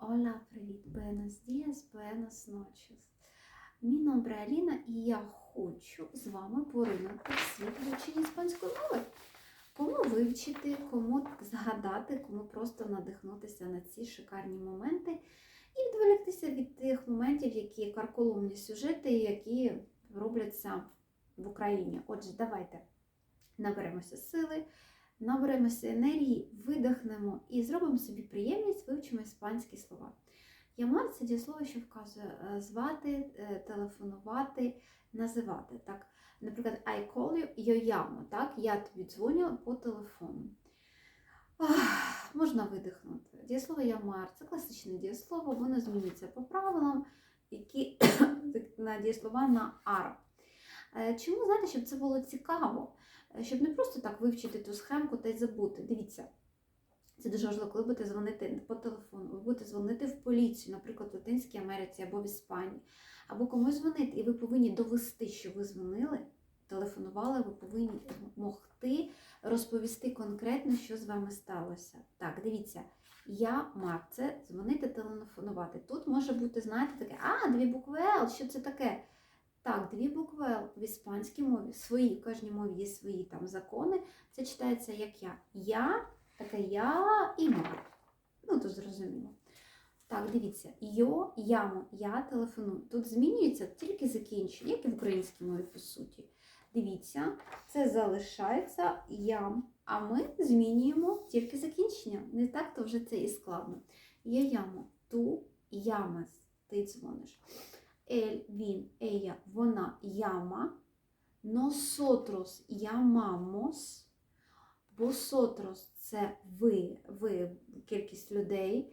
Hola, привіт, buenos días, buenas noches. Мій номер Аліна і я хочу з вами поринути в світ вивчення іспанської мови. Кому вивчити, кому згадати, кому просто надихнутися на ці шикарні моменти і відволіктися від тих моментів, які карколомні сюжети, які робляться в Україні. Отже, давайте наберемося сили, наберемося енергії, видихнемо і зробимо собі приємність, вивчимо іспанські слова. Ямар це дієслово, що вказує е, звати, е, телефонувати, називати. Так? Наприклад, I call you, yo llamo, так? Я тобі дзвоню по телефону. Ах, можна видихнути. Дієслово ямар це класичне дієслово, воно змінюється по правилам, які на дієслова на ар. Е, Чому знаєте, щоб це було цікаво? Е, Щоб не просто так вивчити ту схемку та й забути. Дивіться, це дуже важливо, коли будете дзвонити по телефону, ви будете дзвонити в поліцію, наприклад, в Латинській Америці або в Іспанії, або комусь дзвонити, і ви повинні довести, що ви дзвонили, телефонували, ви повинні могти розповісти конкретно, що з вами сталося. Так, дивіться, я мав це дзвонити, телефонувати. Тут може бути, знаєте, таке, а, дві букви Л, що це таке? Так, дві букви Л в іспанській мові, свої, в кожній мові є свої там закони. Це читається як я. Я, таке я і мар. Ну, то зрозуміло. Так, дивіться, йо, ямо, я телефоную. Тут змінюється тільки закінчення, як і в українській мові, по суті. Дивіться, це залишається ям, а ми змінюємо тільки закінчення. Не так, то вже це і складно. Я ямо, ту ямес, ти дзвониш. Ель, він, ея, вона яма. Nosotros llamamos. Vosotros – це ви, ви, кількість людей.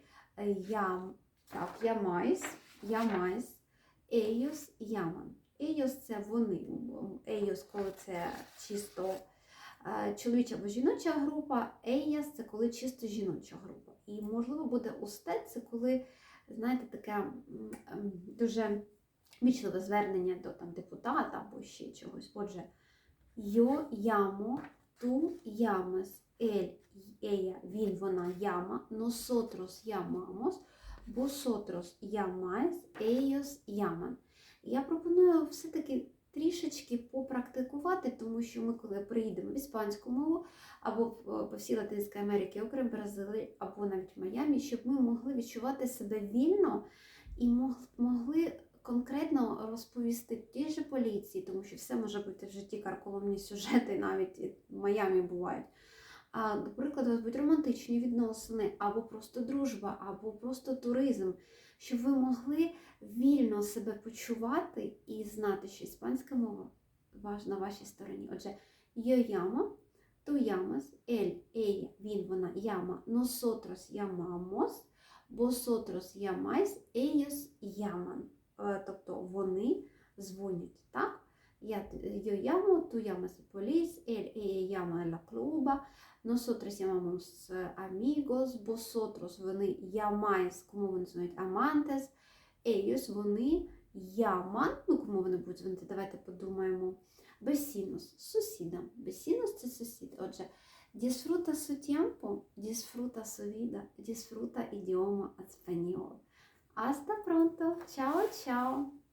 Ям, так, ямайс, ямайс. Ellos llaman. Ellos – це вони. Ellos, коли це чисто е, чоловіча або жіноча група. Ellas – це коли чисто жіноча група. І, можливо, буде usted – це коли, знаєте, таке дуже вічливе звернення до там, депутата або ще чогось. Отже, йо ямо, ту ямес, ель, ея, він, вона, яма, носотрос ямамос, босотрос ямайс, ейос яман. Я пропоную все-таки трішечки попрактикувати, тому що ми, коли приїдемо в іспанську мову, або по всій Латинській Америці, окрім Бразилії, або навіть в Майамі, щоб ми могли відчувати себе вільно і могли конкретно розповісти тій же поліції, тому що все може бути в житті карколомні сюжети, навіть в Майамі бувають. А, наприклад, у вас будуть романтичні відносини, або просто дружба, або просто туризм, щоб ви могли вільно себе почувати і знати, що іспанська мова на вашій стороні. Отже, tú llamas, él, ella, він, вона, llama, nosotros llamamos, vosotros llamáis, ellos llaman. Е, Тобто вони дзвонять, так? Я nosotros llamamos eh, amigos, vosotros вони llaman, ну кому вони подумаємо. Vecinos, сусідам. Vecinos – це сусід. Отже, su tiempo, disfruta su vida, disfruta idioma español. Hasta pronto. Tchau, tchau.